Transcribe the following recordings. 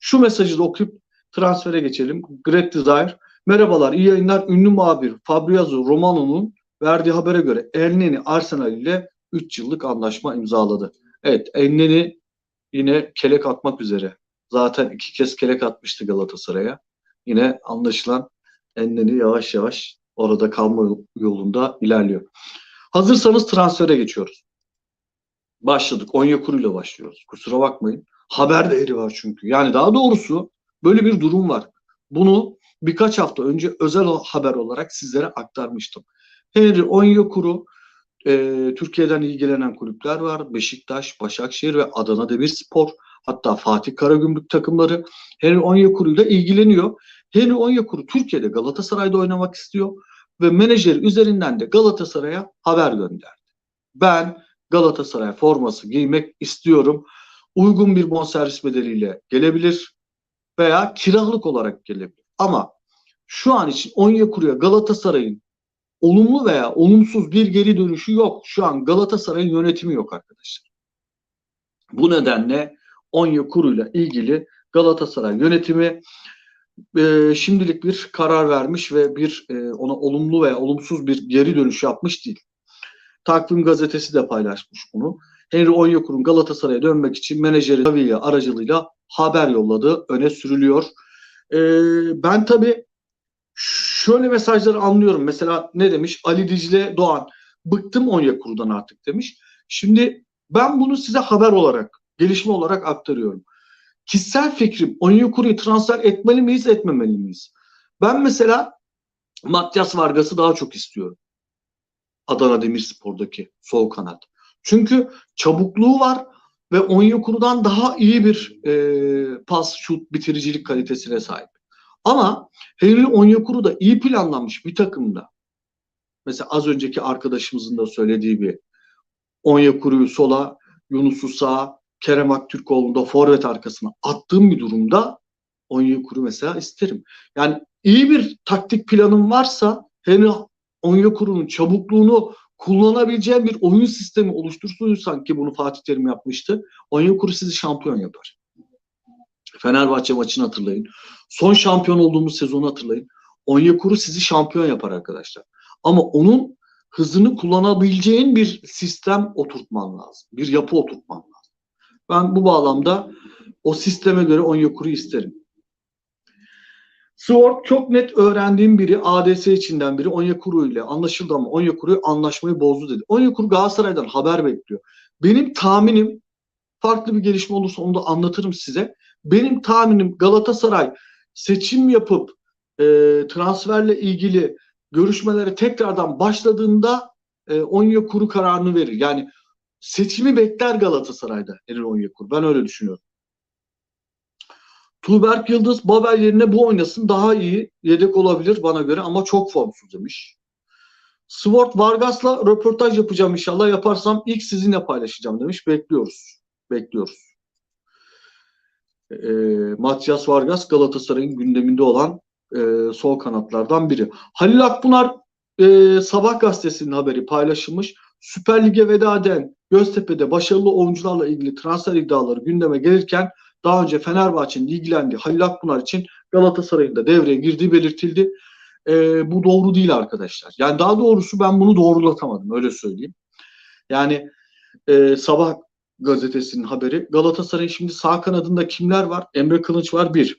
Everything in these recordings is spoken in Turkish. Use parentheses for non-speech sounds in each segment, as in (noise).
Şu mesajı da okuyup transfere geçelim. Great Desire. Merhabalar, iyi yayınlar. Ünlü muhabir Fabrizio Romano'nun verdiği habere göre Elneni Arsenal ile 3 yıllık anlaşma imzaladı. Evet, Elneni yine kelek atmak üzere. Zaten iki kez kelek atmıştı Galatasaray'a. Yine anlaşılan Elneni yavaş yavaş orada kalma yolunda ilerliyor. Hazırsanız transfere geçiyoruz. Başladık. Onyekuru ile başlıyoruz. Kusura bakmayın. Haber değeri var çünkü. Yani daha doğrusu böyle bir durum var. Bunu birkaç hafta önce özel haber olarak sizlere aktarmıştım. Henry Onyekuru e, Türkiye'den ilgilenen kulüpler var. Beşiktaş, Başakşehir ve Adana Demirspor hatta Fatih Karagümrük takımları Henry Onyekuru ile ilgileniyor. Henry Onyekuru Türkiye'de Galatasaray'da oynamak istiyor ve menajer üzerinden de Galatasaray'a haber gönderdi. Ben Galatasaray forması giymek istiyorum. Uygun bir bonservis bedeliyle gelebilir veya kiralık olarak gelebilir. Ama şu an için Onyekuru'ya Galatasaray'ın olumlu veya olumsuz bir geri dönüşü yok. Şu an Galatasaray'ın yönetimi yok arkadaşlar. Bu nedenle Onyekuru ile ilgili Galatasaray yönetimi e, şimdilik bir karar vermiş ve bir e, ona olumlu veya olumsuz bir geri dönüş yapmış değil. Takvim gazetesi de paylaşmış bunu. Henry Onyekuru'nun Galatasaray'a dönmek için menajeri Daviya aracılığıyla haber yolladığı öne sürülüyor. E, ben tabii şöyle mesajları anlıyorum. Mesela ne demiş? Ali Dicle Doğan. Bıktım Onyekuru'dan artık demiş. Şimdi ben bunu size haber olarak, gelişme olarak aktarıyorum. Kişisel fikrim Onyekuru'yu transfer etmeli miyiz, etmemeli miyiz? Ben mesela Matias Vargas'ı daha çok istiyorum. Adana Demirspor'daki sol kanat. Çünkü çabukluğu var ve Onyekuru'dan daha iyi bir e, pas, şut, bitiricilik kalitesine sahip. Ama Henry Onyekuru da iyi planlanmış bir takımda. Mesela az önceki arkadaşımızın da söylediği bir Onyekuru'yu sola, Yunus'u sağa, Kerem Aktürkoğlu'nu da forvet arkasına attığım bir durumda Onyekuru mesela isterim. Yani iyi bir taktik planım varsa Henry Onyekuru'nun çabukluğunu kullanabileceğim bir oyun sistemi oluşturursan ki bunu Fatih Terim yapmıştı. Onyekuru sizi şampiyon yapar. Fenerbahçe maçını hatırlayın. Son şampiyon olduğumuz sezonu hatırlayın. Onyekuru sizi şampiyon yapar arkadaşlar. Ama onun hızını kullanabileceğin bir sistem oturtman lazım. Bir yapı oturtman lazım. Ben bu bağlamda o sisteme göre Onyekuru'yu isterim. Sword çok net öğrendiğim biri ADS içinden biri Onyekuru ile anlaşıldı ama Onyekuru anlaşmayı bozdu dedi. Onyekuru Galatasaray'dan haber bekliyor. Benim tahminim farklı bir gelişme olursa onu da anlatırım size. Benim tahminim Galatasaray seçim yapıp e, transferle ilgili görüşmelere tekrardan başladığında e, Onyekuru kararını verir. Yani seçimi bekler Galatasaray'da Erin Onyekuru. Ben öyle düşünüyorum. Tuğberk Yıldız Babel yerine bu oynasın daha iyi yedek olabilir bana göre ama çok formsuz demiş. Swart Vargas'la röportaj yapacağım inşallah. Yaparsam ilk sizinle paylaşacağım demiş. Bekliyoruz. Bekliyoruz. E, Matias Vargas Galatasaray'ın gündeminde olan e, sol kanatlardan biri. Halil Akpınar e, Sabah gazetesinin haberi paylaşılmış. Süper Lig'e veda eden Göztepe'de başarılı oyuncularla ilgili transfer iddiaları gündeme gelirken daha önce Fenerbahçe'nin ilgilendiği Halil Akpınar için Galatasaray'ın da devreye girdiği belirtildi. E, bu doğru değil arkadaşlar. Yani daha doğrusu ben bunu doğrulatamadım öyle söyleyeyim. Yani e, sabah gazetesinin haberi Galatasaray şimdi sağ kanadında kimler var? Emre Kılıç var bir.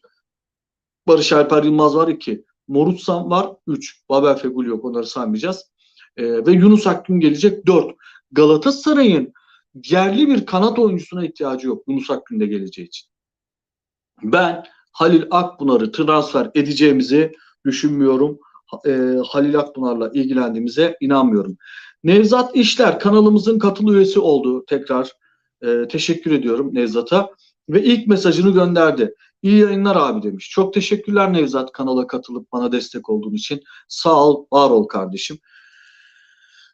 Barış Alper Yılmaz var iki. Morutsan var üç. Babel Fegül yok onları saymayacağız. E, ve Yunus Akgün gelecek dört. Galatasaray'ın yerli bir kanat oyuncusuna ihtiyacı yok Yunus Akgün de geleceği için. Ben Halil Akpınar'ı transfer edeceğimizi düşünmüyorum. E, Halil Akpınar'la ilgilendiğimize inanmıyorum. Nevzat İşler kanalımızın katıl üyesi oldu tekrar. E, teşekkür ediyorum Nevzat'a. Ve ilk mesajını gönderdi. İyi yayınlar abi demiş. Çok teşekkürler Nevzat kanala katılıp bana destek olduğun için. Sağ ol, var ol kardeşim.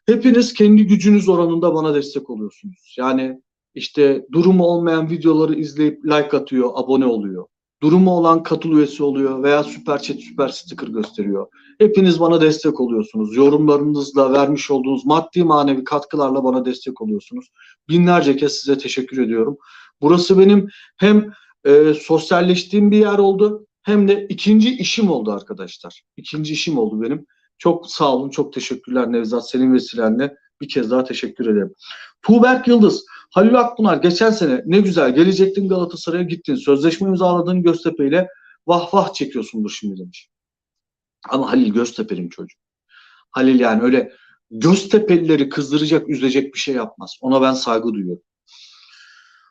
Hepiniz kendi gücünüz oranında bana destek oluyorsunuz. Yani işte durumu olmayan videoları izleyip like atıyor, abone oluyor. Durumu olan katıl üyesi oluyor veya süper chat, süper sticker gösteriyor. Hepiniz bana destek oluyorsunuz. Yorumlarınızla vermiş olduğunuz maddi manevi katkılarla bana destek oluyorsunuz. Binlerce kez size teşekkür ediyorum. Burası benim hem e, sosyalleştiğim bir yer oldu. Hem de ikinci işim oldu arkadaşlar. İkinci işim oldu benim. Çok sağ olun, çok teşekkürler Nevzat. Senin vesilenle bir kez daha teşekkür ederim. Tuğberk Yıldız, Halil Akpınar geçen sene ne güzel gelecektin Galatasaray'a gittin. Sözleşme imzaladın Göztepe ile vah vah çekiyorsundur şimdi demiş. Ama Halil Göztepe'nin çocuğu. Halil yani öyle Göztepe'lileri kızdıracak, üzecek bir şey yapmaz. Ona ben saygı duyuyorum.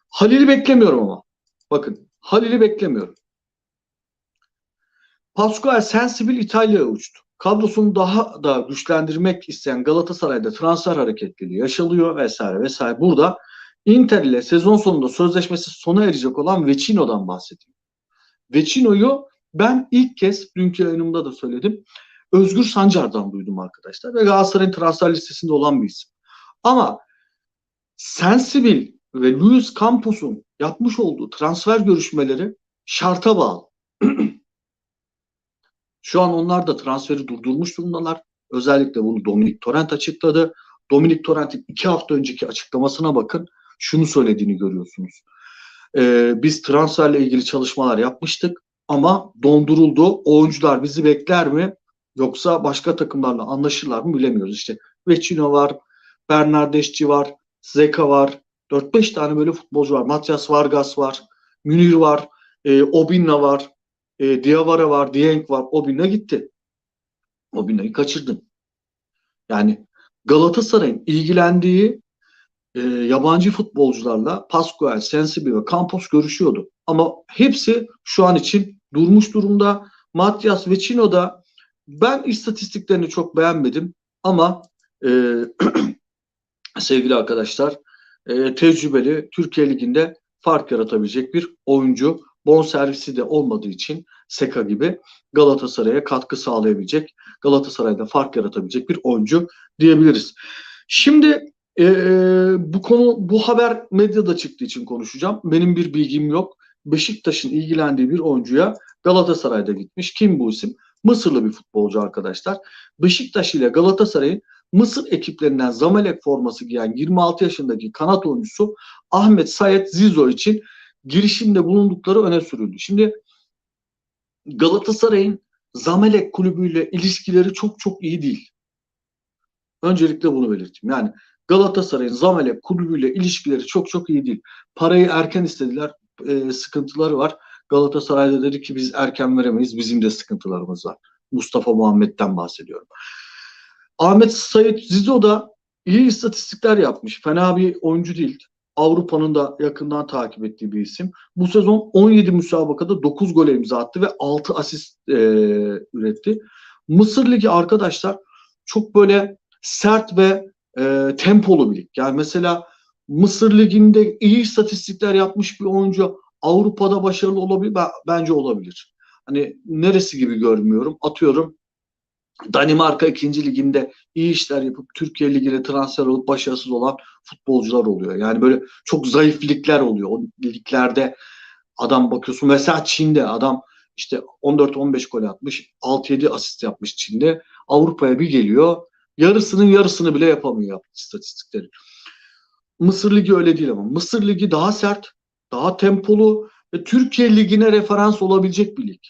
Halil'i beklemiyorum ama. Bakın Halil'i beklemiyorum. Pascual Sensibil İtalya'ya uçtu. Kadrosunu daha da güçlendirmek isteyen Galatasaray'da transfer hareketliliği yaşalıyor vesaire vesaire. Burada Inter ile sezon sonunda sözleşmesi sona erecek olan Vecino'dan bahsediyor. Vecino'yu ben ilk kez dünkü yayınımda da söyledim. Özgür Sancar'dan duydum arkadaşlar ve Galatasaray'ın transfer listesinde olan bir isim. Ama Sensibil ve Luis Campos'un yapmış olduğu transfer görüşmeleri şarta bağlı. (clears throat) Şu an onlar da transferi durdurmuş durumdalar. Özellikle bunu Dominik Torrent açıkladı. Dominik Torrent'in iki hafta önceki açıklamasına bakın. Şunu söylediğini görüyorsunuz. Ee, biz transferle ilgili çalışmalar yapmıştık ama donduruldu. Oyuncular bizi bekler mi? Yoksa başka takımlarla anlaşırlar mı bilemiyoruz. İşte Vecino var, Bernardeschi var, Zeka var. 4-5 tane böyle futbolcu var. Matias Vargas var, Münir var, e, Obinna var, e, Diawara var, Dieng var. Obinna gitti. Obinna'yı kaçırdın. Yani Galatasaray'ın ilgilendiği e, yabancı futbolcularla Pascual, Sensibi ve Campos görüşüyordu. Ama hepsi şu an için durmuş durumda. Matias Vecino da ben istatistiklerini çok beğenmedim ama e, (clears throat) sevgili arkadaşlar e, tecrübeli Türkiye Ligi'nde fark yaratabilecek bir oyuncu. Bon servisi de olmadığı için Seka gibi Galatasaray'a katkı sağlayabilecek, Galatasaray'da fark yaratabilecek bir oyuncu diyebiliriz. Şimdi e, bu konu bu haber medyada çıktığı için konuşacağım. Benim bir bilgim yok. Beşiktaş'ın ilgilendiği bir oyuncuya Galatasaray'da gitmiş. Kim bu isim? Mısırlı bir futbolcu arkadaşlar. Beşiktaş ile Galatasaray'ın Mısır ekiplerinden Zamalek forması giyen 26 yaşındaki kanat oyuncusu Ahmet Sayet Zizo için girişimde bulundukları öne sürüldü. Şimdi Galatasaray'ın Zamalek kulübüyle ilişkileri çok çok iyi değil. Öncelikle bunu belirteyim. Yani Galatasaray'ın Zamalek kulübüyle ilişkileri çok çok iyi değil. Parayı erken istediler. E, sıkıntıları var. Galatasaray'da dedi ki biz erken veremeyiz. Bizim de sıkıntılarımız var. Mustafa Muhammed'den bahsediyorum. Ahmet Sayit Zizo da iyi istatistikler yapmış. Fena bir oyuncu değil. Avrupa'nın da yakından takip ettiği bir isim. Bu sezon 17 müsabakada 9 gol imza attı ve 6 asist e, üretti. Mısır Ligi arkadaşlar çok böyle sert ve e, tempolu bir lig. Yani mesela Mısır Ligi'nde iyi istatistikler yapmış bir oyuncu Avrupa'da başarılı olabilir. Bence olabilir. Hani neresi gibi görmüyorum. Atıyorum Danimarka 2. liginde iyi işler yapıp Türkiye ligine transfer olup başarısız olan futbolcular oluyor. Yani böyle çok zayıf ligler oluyor. O liglerde adam bakıyorsun mesela Çin'de adam işte 14-15 gol atmış, 6-7 asist yapmış Çin'de. Avrupa'ya bir geliyor. Yarısının yarısını bile yapamıyor istatistikleri. Mısır Ligi öyle değil ama. Mısır Ligi daha sert, daha tempolu ve Türkiye Ligi'ne referans olabilecek bir lig.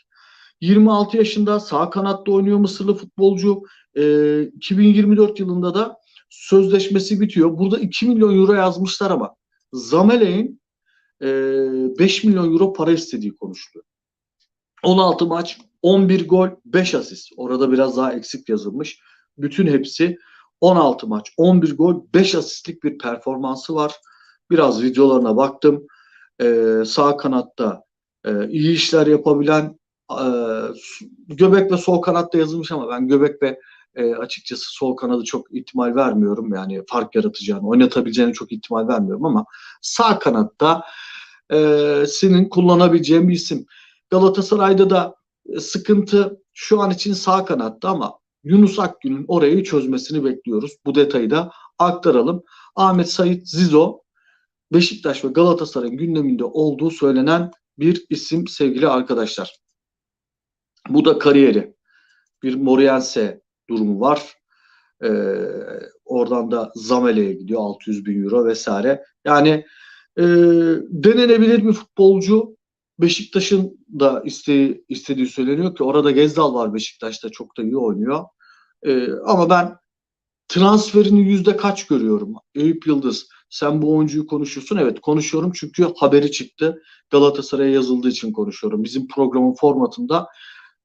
26 yaşında sağ kanatta oynuyor Mısırlı futbolcu. E, 2024 yılında da sözleşmesi bitiyor. Burada 2 milyon euro yazmışlar ama Zamelek'in e, 5 milyon euro para istediği konuşuluyor. 16 maç, 11 gol, 5 asist. Orada biraz daha eksik yazılmış. Bütün hepsi 16 maç, 11 gol, 5 asistlik bir performansı var. Biraz videolarına baktım. Ee, sağ kanatta e, iyi işler yapabilen e, göbek ve sol kanatta yazılmış ama ben göbek ve e, açıkçası sol kanadı çok ihtimal vermiyorum. Yani fark yaratacağını, oynatabileceğini çok ihtimal vermiyorum ama sağ kanatta e, senin kullanabileceğin bir isim. Galatasaray'da da sıkıntı şu an için sağ kanatta ama Yunus Akgün'ün orayı çözmesini bekliyoruz. Bu detayı da aktaralım. Ahmet Sait Zizo Beşiktaş ve Galatasaray'ın gündeminde olduğu söylenen bir isim sevgili arkadaşlar. Bu da kariyeri. Bir Moriense durumu var. Ee, oradan da Zamele'ye gidiyor 600 bin euro vesaire. Yani e, denenebilir bir futbolcu Beşiktaş'ın da isteği, istediği söyleniyor ki orada Gezdal var Beşiktaş'ta çok da iyi oynuyor. Ee, ama ben transferini yüzde kaç görüyorum? Eyüp Yıldız sen bu oyuncuyu konuşuyorsun. Evet konuşuyorum çünkü haberi çıktı. Galatasaray'a yazıldığı için konuşuyorum. Bizim programın formatında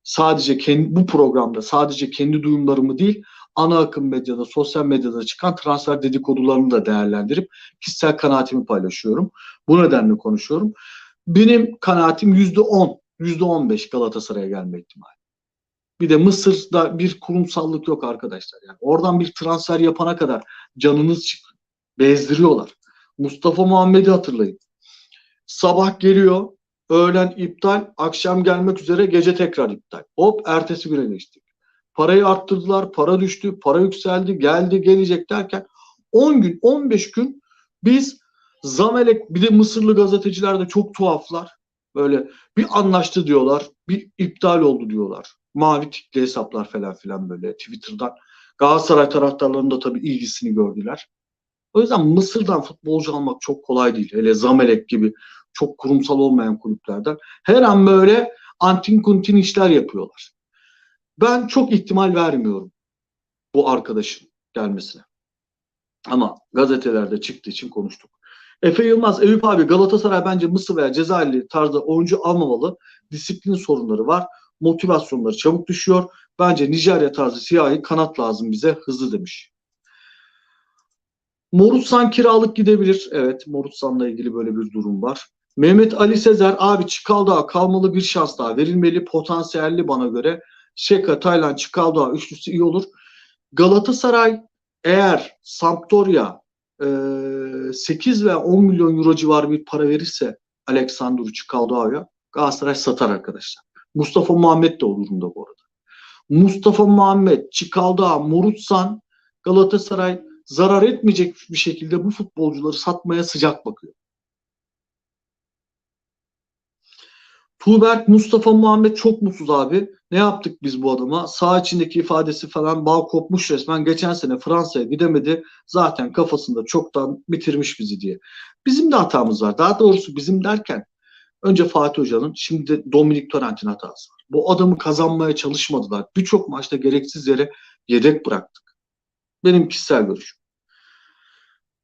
sadece kendi, bu programda sadece kendi duyumlarımı değil ana akım medyada, sosyal medyada çıkan transfer dedikodularını da değerlendirip kişisel kanaatimi paylaşıyorum. Bu nedenle konuşuyorum. Benim kanaatim yüzde on, yüzde on beş Galatasaray'a gelme ihtimali. Bir de Mısır'da bir kurumsallık yok arkadaşlar. Yani oradan bir transfer yapana kadar canınız çıkıyor. Bezdiriyorlar. Mustafa Muhammed'i hatırlayın. Sabah geliyor, öğlen iptal, akşam gelmek üzere gece tekrar iptal. Hop ertesi güne geçtik. Parayı arttırdılar, para düştü, para yükseldi, geldi, gelecek derken 10 gün, 15 gün biz Zamelek bir de Mısırlı gazeteciler de çok tuhaflar. Böyle bir anlaştı diyorlar, bir iptal oldu diyorlar. Mavi tikli hesaplar falan filan böyle Twitter'dan. Galatasaray taraftarlarının da tabii ilgisini gördüler. O yüzden Mısır'dan futbolcu almak çok kolay değil. Hele Zamelek gibi çok kurumsal olmayan kulüplerden. Her an böyle antin kuntin işler yapıyorlar. Ben çok ihtimal vermiyorum bu arkadaşın gelmesine. Ama gazetelerde çıktığı için konuştuk. Efe Yılmaz, Eyüp abi Galatasaray bence Mısır veya Cezayirli tarzda oyuncu almamalı. Disiplin sorunları var. Motivasyonları çabuk düşüyor. Bence Nijerya tarzı siyahi kanat lazım bize hızlı demiş. Morutsan kiralık gidebilir. Evet Morutsan'la ilgili böyle bir durum var. Mehmet Ali Sezer abi Çikaldağ kalmalı bir şans daha verilmeli potansiyelli bana göre. Şeka, Taylan, Çikaldağ üçlüsü iyi olur. Galatasaray eğer Sampdoria 8 ve 10 milyon euro civarı bir para verirse Aleksandru Çikaldağ'a Galatasaray satar arkadaşlar. Mustafa Muhammed de o durumda bu arada. Mustafa Muhammed, Çikaldağ, Morutsan Galatasaray zarar etmeyecek bir şekilde bu futbolcuları satmaya sıcak bakıyor. Tuğberk Mustafa Muhammed çok mutsuz abi. Ne yaptık biz bu adama? Sağ içindeki ifadesi falan bağ kopmuş resmen. Geçen sene Fransa'ya gidemedi. Zaten kafasında çoktan bitirmiş bizi diye. Bizim de hatamız var. Daha doğrusu bizim derken önce Fatih Hoca'nın şimdi de Dominik Torrent'in hatası var. Bu adamı kazanmaya çalışmadılar. Birçok maçta gereksiz yere yedek bıraktık. Benim kişisel görüşüm.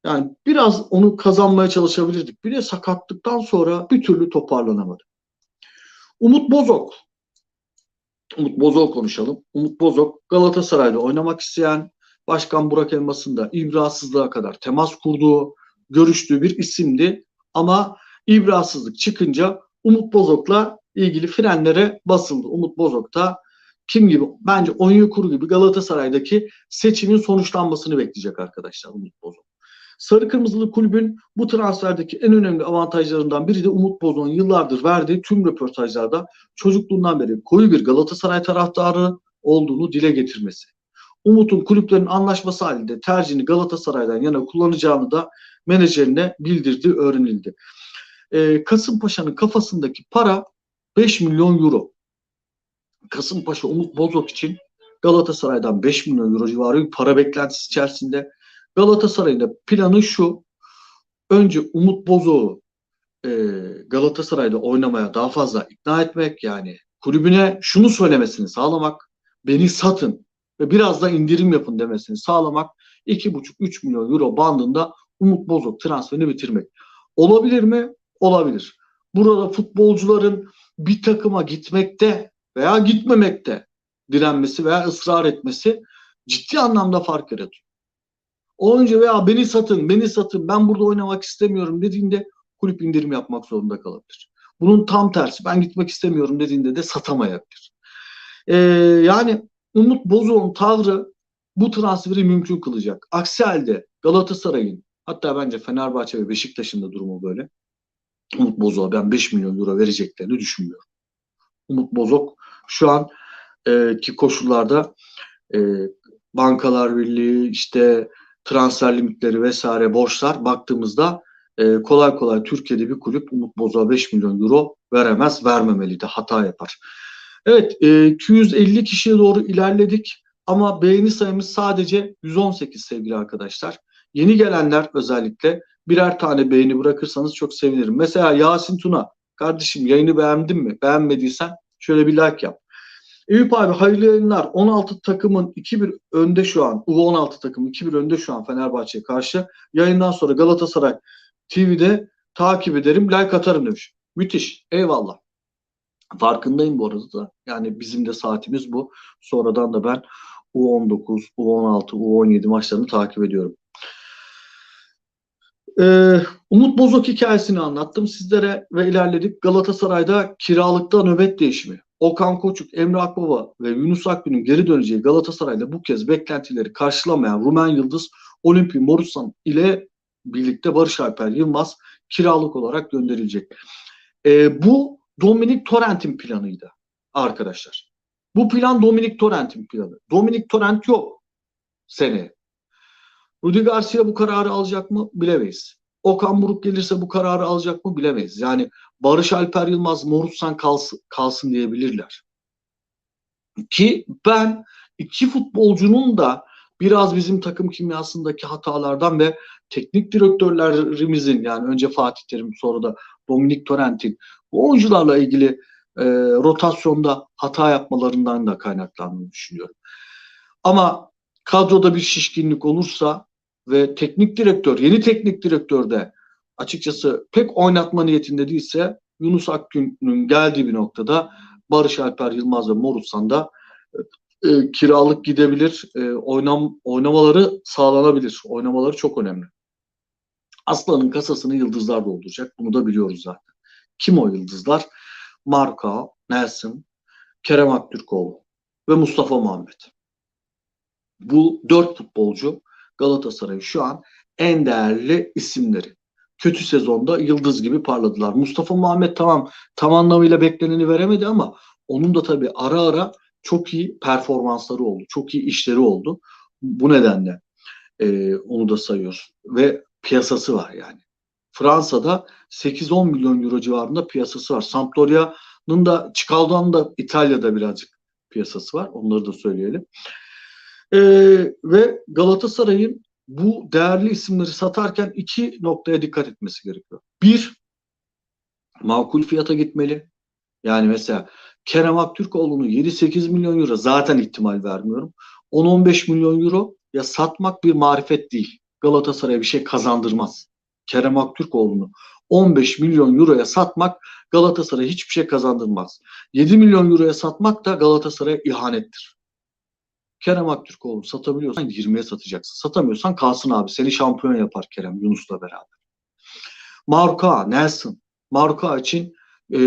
Yani biraz onu kazanmaya çalışabilirdik. Bir de sakatlıktan sonra bir türlü toparlanamadı. Umut Bozok. Umut Bozok konuşalım. Umut Bozok Galatasaray'da oynamak isteyen Başkan Burak Elmas'ın da ibrasızlığa kadar temas kurduğu, görüştüğü bir isimdi. Ama ibrasızlık çıkınca Umut Bozok'la ilgili frenlere basıldı. Umut Bozok da kim gibi bence Onyekuru gibi Galatasaray'daki seçimin sonuçlanmasını bekleyecek arkadaşlar Umut Bozok. Sarı Kırmızılı kulübün bu transferdeki en önemli avantajlarından biri de Umut Bozok'un yıllardır verdiği tüm röportajlarda çocukluğundan beri koyu bir Galatasaray taraftarı olduğunu dile getirmesi. Umut'un kulüplerin anlaşması halinde tercihini Galatasaray'dan yana kullanacağını da menajerine bildirdiği öğrenildi. Ee, Kasımpaşa'nın kafasındaki para 5 milyon euro. Kasımpaşa Umut Bozok için Galatasaray'dan 5 milyon euro civarı bir para beklentisi içerisinde. Galatasaray'ın da planı şu. Önce Umut Bozok'u e, Galatasaray'da oynamaya daha fazla ikna etmek yani kulübüne şunu söylemesini sağlamak. Beni satın ve biraz da indirim yapın demesini sağlamak. 2,5-3 milyon euro bandında Umut Bozok transferini bitirmek. Olabilir mi? Olabilir. Burada futbolcuların bir takıma gitmekte veya gitmemekte direnmesi veya ısrar etmesi ciddi anlamda fark yaratıyor. Oyuncu veya beni satın, beni satın, ben burada oynamak istemiyorum dediğinde kulüp indirim yapmak zorunda kalabilir. Bunun tam tersi, ben gitmek istemiyorum dediğinde de satamayabilir. Ee, yani Umut Bozok'un tavrı bu transferi mümkün kılacak. Aksi halde Galatasaray'ın hatta bence Fenerbahçe ve Beşiktaş'ın da durumu böyle. Umut Bozok'a ben 5 milyon euro vereceklerini düşünmüyorum. Umut Bozok şu an e, ki koşullarda e, bankalar birliği işte transfer limitleri vesaire borçlar baktığımızda e, kolay kolay Türkiye'de bir kulüp Umut Bozok'a 5 milyon euro veremez, vermemeli de hata yapar. Evet, e, 250 kişiye doğru ilerledik ama beğeni sayımız sadece 118 sevgili arkadaşlar. Yeni gelenler özellikle birer tane beğeni bırakırsanız çok sevinirim. Mesela Yasin Tuna Kardeşim yayını beğendin mi? Beğenmediysen şöyle bir like yap. Eyüp abi hayırlı yayınlar. 16 takımın 2-1 önde şu an. U16 takım 2-1 önde şu an Fenerbahçe'ye karşı. Yayından sonra Galatasaray TV'de takip ederim, like atarım demiş. Müthiş. Eyvallah. Farkındayım bu arada da. Yani bizim de saatimiz bu. Sonradan da ben U19, U16, U17 maçlarını takip ediyorum. Ee, Umut Bozok hikayesini anlattım sizlere ve ilerledik. Galatasaray'da kiralıkta nöbet değişimi. Okan Koçuk, Emre Akbaba ve Yunus Akgün'ün geri döneceği Galatasaray'da bu kez beklentileri karşılamayan Rumen Yıldız Olimpi Morutsan ile birlikte Barış Alper Yılmaz kiralık olarak gönderilecek. Ee, bu Dominik Torrent'in planıydı arkadaşlar. Bu plan Dominik Torrent'in planı. Dominik Torrent yok seneye. Rudi Garcia bu kararı alacak mı bilemeyiz. Okan Buruk gelirse bu kararı alacak mı bilemeyiz. Yani Barış Alper Yılmaz Morutsan kalsın, kalsın diyebilirler. Ki ben iki futbolcunun da biraz bizim takım kimyasındaki hatalardan ve teknik direktörlerimizin yani önce Fatih Terim sonra da Dominik Torrent'in bu oyuncularla ilgili e, rotasyonda hata yapmalarından da kaynaklandığını düşünüyorum. Ama kadroda bir şişkinlik olursa ve teknik direktör, yeni teknik direktör de açıkçası pek oynatma niyetinde değilse Yunus Akgün'ün geldiği bir noktada Barış Alper Yılmaz ve Morutsan da e, e, kiralık gidebilir. E, oynam oynamaları sağlanabilir. Oynamaları çok önemli. Aslan'ın kasasını yıldızlar dolduracak. Bunu da biliyoruz zaten. Kim o yıldızlar? Marka, Nelson, Kerem Aktürkoğlu ve Mustafa Muhammed. Bu dört futbolcu Galatasaray'ın şu an en değerli isimleri. Kötü sezonda yıldız gibi parladılar. Mustafa Muhammed tamam tam anlamıyla bekleneni veremedi ama onun da tabii ara ara çok iyi performansları oldu. Çok iyi işleri oldu. Bu nedenle e, onu da sayıyoruz. Ve piyasası var yani. Fransa'da 8-10 milyon euro civarında piyasası var. Sampdoria'nın da Çikaldo'nun da İtalya'da birazcık piyasası var. Onları da söyleyelim. Ee, ve Galatasaray'ın bu değerli isimleri satarken iki noktaya dikkat etmesi gerekiyor. Bir, makul fiyata gitmeli. Yani mesela Kerem Aktürkoğlu'nu 7-8 milyon euro zaten ihtimal vermiyorum. 10-15 milyon euro ya satmak bir marifet değil. Galatasaray'a bir şey kazandırmaz. Kerem Aktürkoğlu'nu 15 milyon euroya satmak Galatasaray'a hiçbir şey kazandırmaz. 7 milyon euroya satmak da Galatasaray'a ihanettir. Kerem Aktürkoğlu satabiliyorsan 20'ye satacaksın. Satamıyorsan kalsın abi. Seni şampiyon yapar Kerem Yunus'la beraber. Marka, Nelson. Marka için e,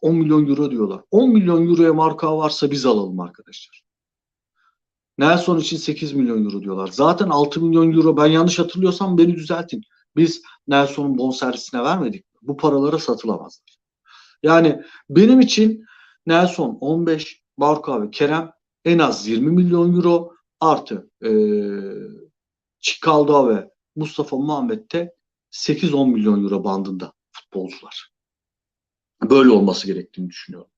10 milyon euro diyorlar. 10 milyon euroya marka varsa biz alalım arkadaşlar. Nelson için 8 milyon euro diyorlar. Zaten 6 milyon euro ben yanlış hatırlıyorsam beni düzeltin. Biz Nelson'un bonservisine vermedik. Bu paralara satılamazlar. Yani benim için Nelson 15, Barka ve Kerem en az 20 milyon euro artı e, Çikalda ve Mustafa Muhammed de 8-10 milyon euro bandında futbolcular. Böyle olması gerektiğini düşünüyorum.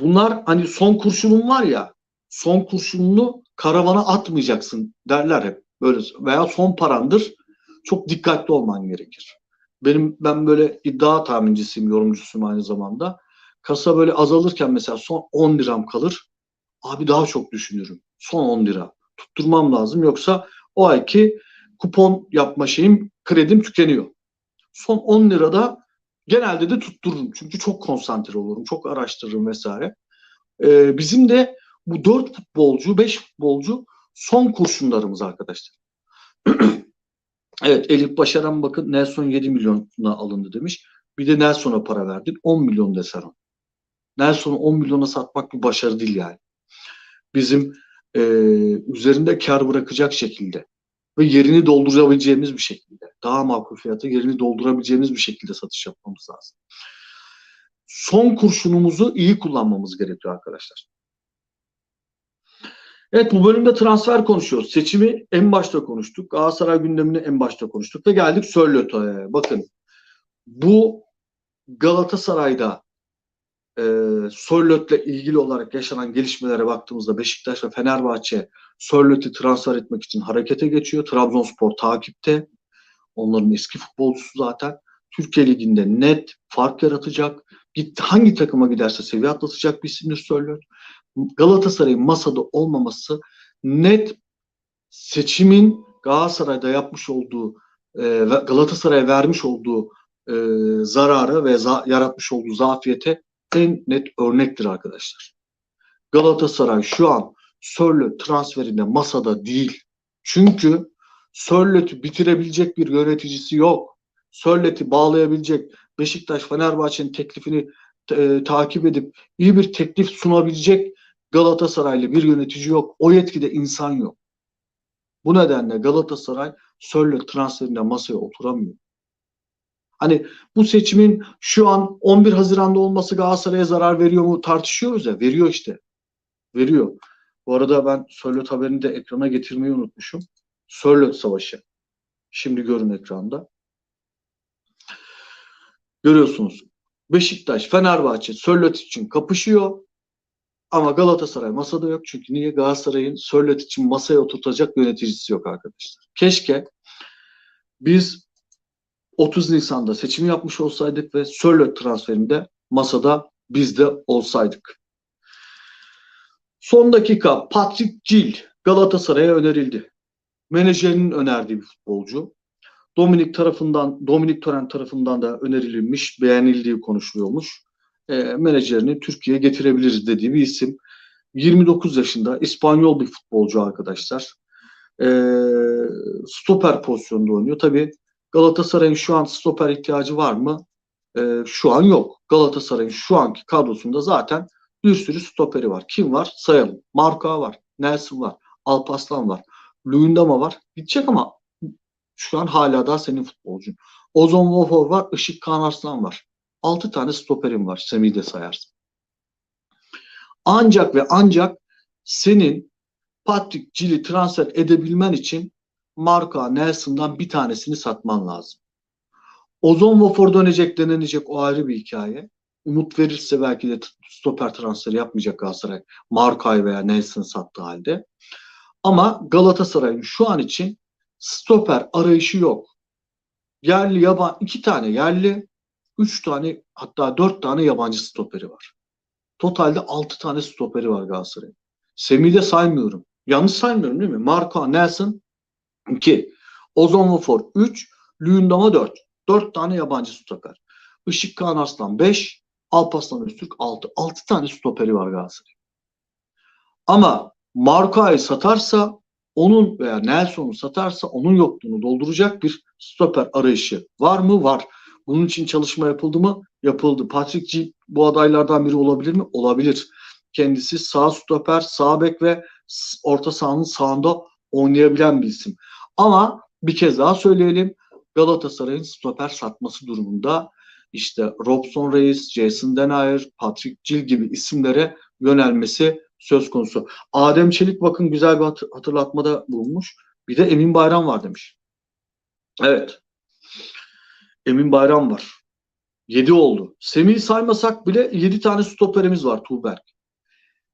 Bunlar hani son kurşunun var ya son kurşununu karavana atmayacaksın derler hep. Böyle veya son parandır. Çok dikkatli olman gerekir. Benim ben böyle iddia tahmincisiyim, yorumcusuyum aynı zamanda. Kasa böyle azalırken mesela son 10 liram kalır. Abi daha çok düşünürüm. Son 10 lira. Tutturmam lazım yoksa o ayki kupon yapma şeyim, kredim tükeniyor. Son 10 lirada genelde de tuttururum. Çünkü çok konsantre olurum. Çok araştırırım vesaire. Ee, bizim de bu 4 futbolcu, 5 futbolcu son kurşunlarımız arkadaşlar. (clears throat) evet Elif Başaran bakın Nelson 7 milyona alındı demiş. Bir de Nelson'a para verdik. 10 milyon deser Nelson'u 10 milyona satmak bir başarı değil yani. Bizim e, üzerinde kar bırakacak şekilde ve yerini doldurabileceğimiz bir şekilde daha makul fiyata yerini doldurabileceğimiz bir şekilde satış yapmamız lazım. Son kurşunumuzu iyi kullanmamız gerekiyor arkadaşlar. Evet bu bölümde transfer konuşuyoruz. Seçimi en başta konuştuk. Galatasaray gündemini en başta konuştuk ve geldik Sörlot'a. Bakın bu Galatasaray'da e, Sörlot'la ilgili olarak yaşanan gelişmelere baktığımızda Beşiktaş ve Fenerbahçe Sörlot'u transfer etmek için harekete geçiyor. Trabzonspor takipte. Onların eski futbolcusu zaten. Türkiye Ligi'nde net fark yaratacak. Git, hangi takıma giderse seviye atlatacak bir isimdir söylüyor. Galatasaray'ın masada olmaması net seçimin Galatasaray'da yapmış olduğu e, Galatasaray'a vermiş olduğu e, zararı ve za- yaratmış olduğu zafiyete en net örnektir arkadaşlar. Galatasaray şu an Sörlot transferinde masada değil. Çünkü Sörlot'u bitirebilecek bir yöneticisi yok. Sörlot'u bağlayabilecek Beşiktaş Fenerbahçe'nin teklifini e, takip edip iyi bir teklif sunabilecek Galatasaraylı bir yönetici yok. O yetkide insan yok. Bu nedenle Galatasaray Sörlot transferinde masaya oturamıyor. Hani bu seçimin şu an 11 Haziran'da olması Galatasaray'a zarar veriyor mu tartışıyoruz ya. Veriyor işte. Veriyor. Bu arada ben Sörlot haberini de ekrana getirmeyi unutmuşum. Sörlot Savaşı. Şimdi görün ekranda. Görüyorsunuz. Beşiktaş, Fenerbahçe Sörlot için kapışıyor. Ama Galatasaray masada yok. Çünkü niye? Galatasaray'ın Sörlot için masaya oturtacak yöneticisi yok arkadaşlar. Keşke biz 30 Nisan'da seçim yapmış olsaydık ve Sörlot transferinde masada biz de olsaydık. Son dakika Patrick Gil Galatasaray'a önerildi. Menajerinin önerdiği bir futbolcu. Dominik tarafından, Dominik Tören tarafından da önerilmiş, beğenildiği konuşuluyormuş. E, menajerini Türkiye'ye getirebiliriz dediği bir isim. 29 yaşında İspanyol bir futbolcu arkadaşlar. E, stoper pozisyonda oynuyor. Tabii Galatasaray'ın şu an stoper ihtiyacı var mı? E, şu an yok. Galatasaray'ın şu anki kadrosunda zaten bir sürü stoperi var. Kim var? Sayalım. Marka var. Nelson var. Alpaslan var. Luyendama var. Gidecek ama şu an hala daha senin futbolcun. Ozon Wofor var. Işık Kaan Arslan var. 6 tane stoperin var. Semih'i de sayarsın. Ancak ve ancak senin Patrick Gil'i transfer edebilmen için Marka Nelson'dan bir tanesini satman lazım. Ozon Wofor dönecek denenecek o ayrı bir hikaye. Umut verirse belki de stoper transferi yapmayacak Galatasaray. Markay veya Nelson sattığı halde. Ama Galatasaray'ın şu an için stoper arayışı yok. Yerli yabancı iki tane yerli, üç tane hatta dört tane yabancı stoperi var. Totalde altı tane stoperi var Galatasaray'ın. Semih'i de saymıyorum. Yanlış saymıyorum değil mi? Marco Nelson 2. Ozon Wofor 3. Luyendama 4. 4 tane yabancı stoper. Işık Kaan Arslan 5. Alparslan Öztürk 6. 6 tane stoperi var Galatasaray. Ama Marco'yu satarsa onun veya Nelson'u satarsa onun yokluğunu dolduracak bir stoper arayışı var mı? Var. Bunun için çalışma yapıldı mı? Yapıldı. Patrick G bu adaylardan biri olabilir mi? Olabilir. Kendisi sağ stoper, sağ bek ve orta sahanın sağında oynayabilen bir isim. Ama bir kez daha söyleyelim. Galatasaray'ın stoper satması durumunda işte Robson Reis, Jason Denayer, Patrick Gil gibi isimlere yönelmesi söz konusu. Adem Çelik bakın güzel bir hatırlatmada bulunmuş. Bir de Emin Bayram var demiş. Evet. Emin Bayram var. 7 oldu. Semih'i saymasak bile 7 tane stoperimiz var Tuğberk.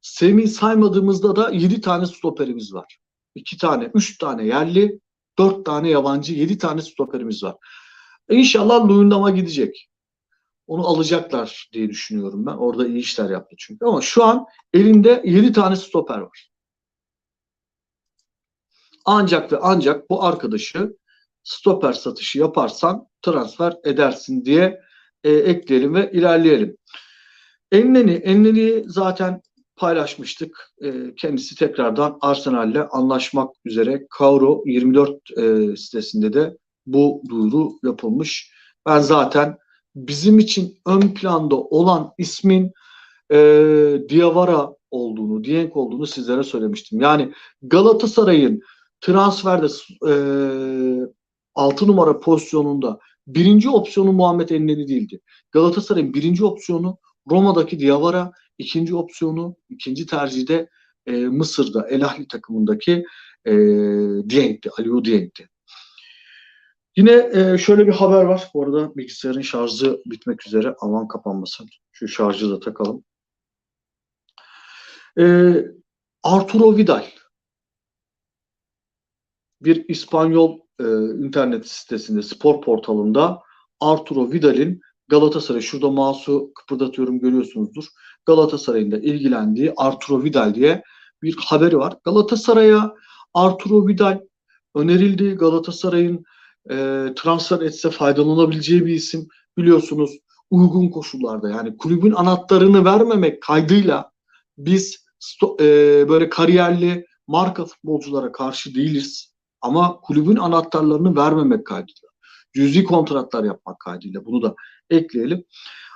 Semih saymadığımızda da 7 tane stoperimiz var. 2 tane, 3 tane yerli, 4 tane yabancı, 7 tane stoperimiz var. İnşallah Luyendam'a gidecek. Onu alacaklar diye düşünüyorum ben. Orada iyi işler yaptı çünkü. Ama şu an elinde 7 tane stoper var. Ancak ve ancak bu arkadaşı stoper satışı yaparsan transfer edersin diye e, ekleyelim ve ilerleyelim. Enleni, Enleni'yi zaten paylaşmıştık. E, kendisi tekrardan Arsenal'le anlaşmak üzere. Kauro 24 e, sitesinde de bu duyuru yapılmış. Ben zaten bizim için ön planda olan ismin e, Diawara olduğunu, Dienk olduğunu sizlere söylemiştim. Yani Galatasaray'ın transferde e, 6 numara pozisyonunda birinci opsiyonu Muhammed Enneni değildi. Galatasaray'ın birinci opsiyonu Roma'daki Diawara, ikinci opsiyonu, ikinci tercihde e, Mısır'da El Ahli takımındaki e, Dieng'ti, Aliou Dieng'ti. Yine e, şöyle bir haber var. Bu arada bilgisayarın şarjı bitmek üzere. Aman kapanmasın. Şu şarjı da takalım. E, Arturo Vidal bir İspanyol e, internet sitesinde, spor portalında Arturo Vidal'in Galatasaray şurada mouse'u kıpırdatıyorum görüyorsunuzdur. Galatasaray'ın da ilgilendiği Arturo Vidal diye bir haberi var. Galatasaray'a Arturo Vidal önerildi. Galatasaray'ın e, transfer etse faydalanabileceği bir isim. Biliyorsunuz uygun koşullarda yani kulübün anahtarını vermemek kaydıyla biz e, böyle kariyerli marka futbolculara karşı değiliz. Ama kulübün anahtarlarını vermemek kaydıyla. Cüzi kontratlar yapmak kaydıyla bunu da ekleyelim.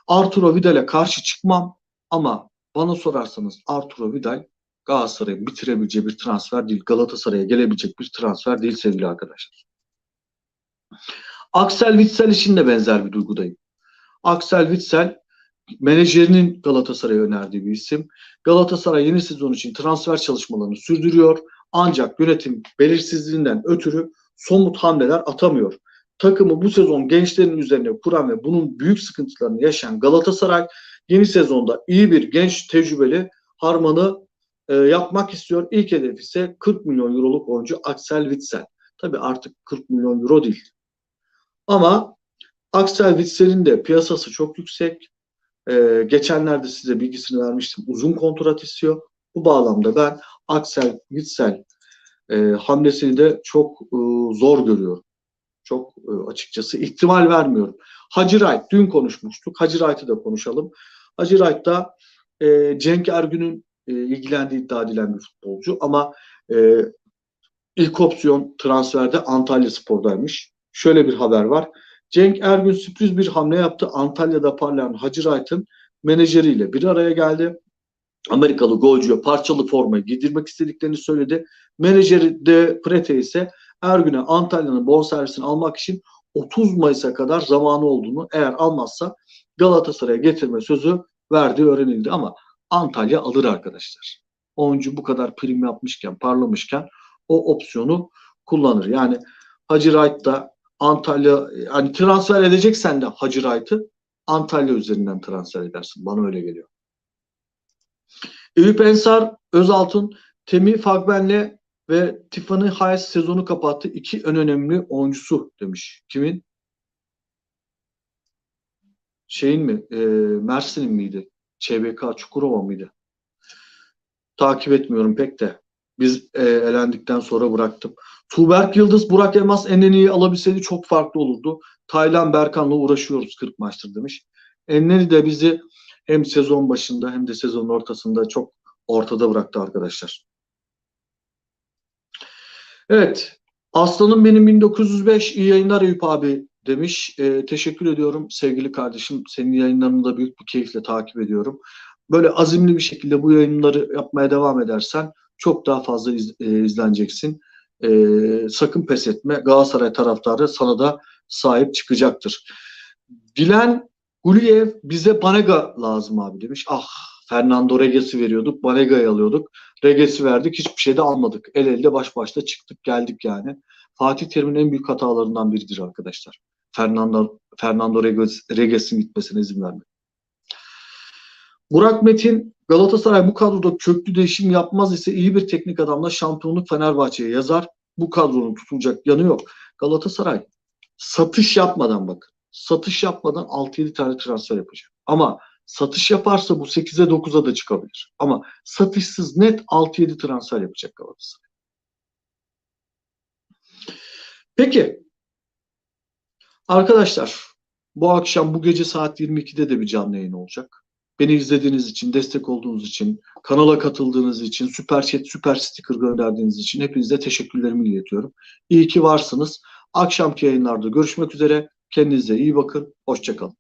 Arturo Vidal'e karşı çıkmam ama bana sorarsanız Arturo Vidal Galatasaray'ın bitirebileceği bir transfer değil. Galatasaray'a gelebilecek bir transfer değil sevgili arkadaşlar. Axel Witsel için de benzer bir duygudayım. Axel Witsel menajerinin Galatasaray'a önerdiği bir isim. Galatasaray yeni sezon için transfer çalışmalarını sürdürüyor. Ancak yönetim belirsizliğinden ötürü somut hamleler atamıyor. Takımı bu sezon gençlerin üzerine kuran ve bunun büyük sıkıntılarını yaşayan Galatasaray yeni sezonda iyi bir genç tecrübeli harmanı e, yapmak istiyor. İlk hedef ise 40 milyon euroluk oyuncu Axel Witsel. Tabii artık 40 milyon euro değil. Ama Axel Witsel'in de piyasası çok yüksek. Ee, geçenlerde size bilgisini vermiştim. Uzun kontrat istiyor. Bu bağlamda ben Axel Witsel e, hamlesini de çok e, zor görüyorum. Çok e, açıkçası ihtimal vermiyorum. Hacı Wright dün konuşmuştuk. Hacı Wright'ı da konuşalım. Hacı Wright da e, Cenk Ergün'ün e, ilgilendiği iddia edilen bir futbolcu ama e, ilk opsiyon transferde Antalya Spor'daymış. Şöyle bir haber var. Cenk Ergün sürpriz bir hamle yaptı. Antalya'da parlayan Hacı Wright'ın menajeriyle bir araya geldi. Amerikalı golcüye parçalı formayı giydirmek istediklerini söyledi. Menajeri de Prete ise Ergün'e Antalya'nın bonservisini almak için 30 Mayıs'a kadar zamanı olduğunu eğer almazsa Galatasaray'a getirme sözü verdiği öğrenildi ama Antalya alır arkadaşlar. Oyuncu bu kadar prim yapmışken, parlamışken o opsiyonu kullanır. Yani Hacı da Antalya hani transfer edeceksen de Hacı Wright'ı Antalya üzerinden transfer edersin. Bana öyle geliyor. Eyüp Ensar, Özaltın, Temi Fagben'le ve Tiffany Hayes sezonu kapattı. İki en önemli oyuncusu demiş. Kimin? Şeyin mi? E, Mersin'in miydi? ÇBK Çukurova mıydı? Takip etmiyorum pek de. Biz e, elendikten sonra bıraktım. Tuğberk Yıldız, Burak Elmas Enneni'yi alabilseydi çok farklı olurdu. Taylan Berkan'la uğraşıyoruz 40 maçtır demiş. Enneni de bizi hem sezon başında hem de sezon ortasında çok ortada bıraktı arkadaşlar. Evet. Aslanım benim 1905 iyi yayınlar Eyüp abi demiş. E, teşekkür ediyorum sevgili kardeşim. Senin yayınlarını da büyük bir keyifle takip ediyorum. Böyle azimli bir şekilde bu yayınları yapmaya devam edersen çok daha fazla iz, e, izleneceksin. E, sakın pes etme. Galatasaray taraftarı sana da sahip çıkacaktır. Dilen Guliyev bize Banega lazım abi demiş. Ah Fernando Reges'i veriyorduk. Banega'yı alıyorduk. Reges'i verdik. Hiçbir şey de almadık. El elde baş başta çıktık geldik yani. Fatih Terim'in en büyük hatalarından biridir arkadaşlar. Fernando, Fernando Reges, Reges'in gitmesine izin vermek. Burak Metin Galatasaray bu kadroda köklü değişim yapmaz ise iyi bir teknik adamla şampiyonluk Fenerbahçe'ye yazar. Bu kadronun tutulacak yanı yok. Galatasaray satış yapmadan bakın. Satış yapmadan 6-7 tane transfer yapacak. Ama satış yaparsa bu 8'e 9'a da çıkabilir. Ama satışsız net 6-7 transfer yapacak Galatasaray. Peki. Arkadaşlar bu akşam bu gece saat 22'de de bir canlı yayın olacak. Beni izlediğiniz için, destek olduğunuz için, kanala katıldığınız için, süper chat, süper sticker gönderdiğiniz için hepinize teşekkürlerimi iletiyorum. İyi ki varsınız. Akşamki yayınlarda görüşmek üzere. Kendinize iyi bakın. Hoşçakalın.